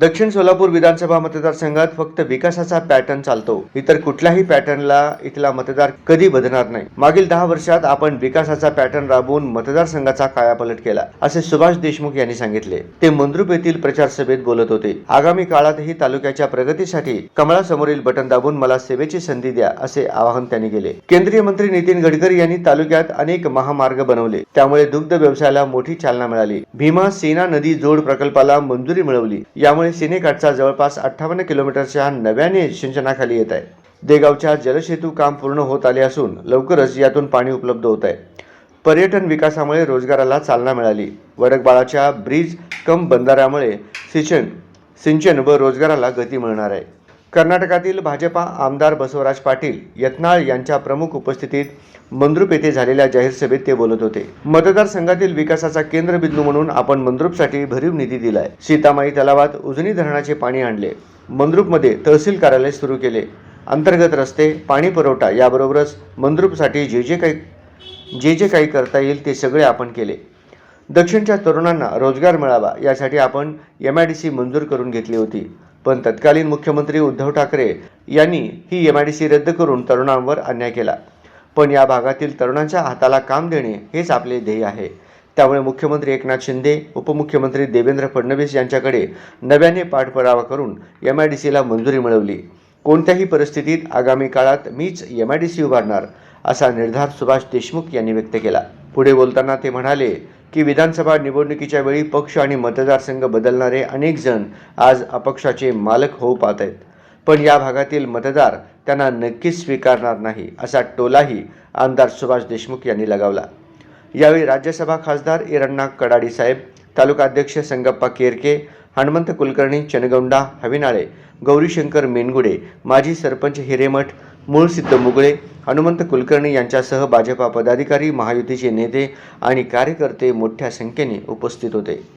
दक्षिण सोलापूर विधानसभा मतदारसंघात फक्त विकासाचा पॅटर्न चालतो. इतर कुठल्याही पॅटर्नला इथला मतदार कधी बदलणार नाही. मागील दहा वर्षात आपण विकासाचा पॅटर्न राबवून मतदारसंघाचा कायापलट केला असे सुभाष देशमुख यांनी सांगितले. ते मंद्रुप येथील प्रचार सभेत बोलत होते. आगामी काळातही तालुक्याच्या प्रगतीसाठी कमळासमोरील बटन दाबून मला सेवेची संधी द्या असे आवाहन त्यांनी केले. केंद्रीय मंत्री नितीन गडकरी यांनी तालुक्यात अनेक महामार्ग बनवले. त्यामुळे दुग्ध व्यवसायाला मोठी चालना मिळाली. भीमा सेना नदी जोड प्रकल्पाला मंजुरी मिळवली. यामुळे सेनेकाठचा जवळपास अठ्ठावन्न किलोमीटरच्या नव्याने सिंचनाखाली येत आहे. देगावच्या जलसेतू काम पूर्ण होत आले असून लवकरच यातून पाणी उपलब्ध होत आहे. पर्यटन विकासामुळे रोजगाराला चालना मिळाली. वडकबाळाच्या ब्रिज कम बंधाऱ्यामुळे सिंचन सिंचन व रोजगाराला गती मिळणार आहे. कर्नाटकातील भाजपा आमदार बसवराज पाटील यत्नाळ यांच्या प्रमुख उपस्थितीत मंद्रुप येथे झालेल्या जाहीर सभेत ते बोलत होते. मतदारसंघातील विकासाचा केंद्रबिंदू म्हणून आपण मंद्रुपसाठी भरीव निधी दिलाय. सीतामाई तलावात उजनी धरणाचे पाणी आणले. मंद्रुपमध्ये तहसील कार्यालय सुरू केले. अंतर्गत रस्ते पाणी पुरवठा याबरोबरच मंद्रुपसाठी जे जे काही जे जे काही करता येईल ते सगळे आपण केले. दक्षिणच्या तरुणांना रोजगार मिळावा यासाठी आपण एम आय डी सी मंजूर करून घेतली होती. पण तत्कालीन मुख्यमंत्री उद्धव ठाकरे यांनी ही एम आय डी सी रद्द करून तरुणांवर अन्याय केला. पण या भागातील तरुणांच्या हाताला काम देणे हेच आपले ध्येय आहे. त्यामुळे मुख्यमंत्री एकनाथ शिंदे उपमुख्यमंत्री देवेंद्र फडणवीस यांच्याकडे नव्याने पाठपुरावा करून एम आय डी सीला मंजुरी मिळवली. कोणत्याही परिस्थितीत आगामी काळात मीच एम आय डी सी उभारणार असा निर्धार सुभाष देशमुख यांनी व्यक्त केला. पुढे बोलताना ते म्हणाले की विधानसभा निवडणुकीच्या वेळी पक्ष आणि मतदारसंघ बदलणारे अनेक जण आज अपक्षाचे मालक होऊ पाहत आहेत. पण या भागातील मतदार त्यांना नक्कीच स्वीकारणार नाही असा टोलाही आमदार सुभाष देशमुख यांनी लगावला. यावेळी राज्यसभा खासदार इरण्णा कडाडी साहेब तालुकाध्यक्ष संगप्पा केरके हनुमंत कुलकर्णी चनगौंडा हविनाळे गौरीशंकर मेनगुडे माजी सरपंच हिरेमठ मूळसिद्ध मुगळे हनुमंत कुलकर्णी यांच्यासह भाजपा पदाधिकारी महायुतीचे नेते आणि कार्यकर्ते मोठ्या संख्येने उपस्थित होते.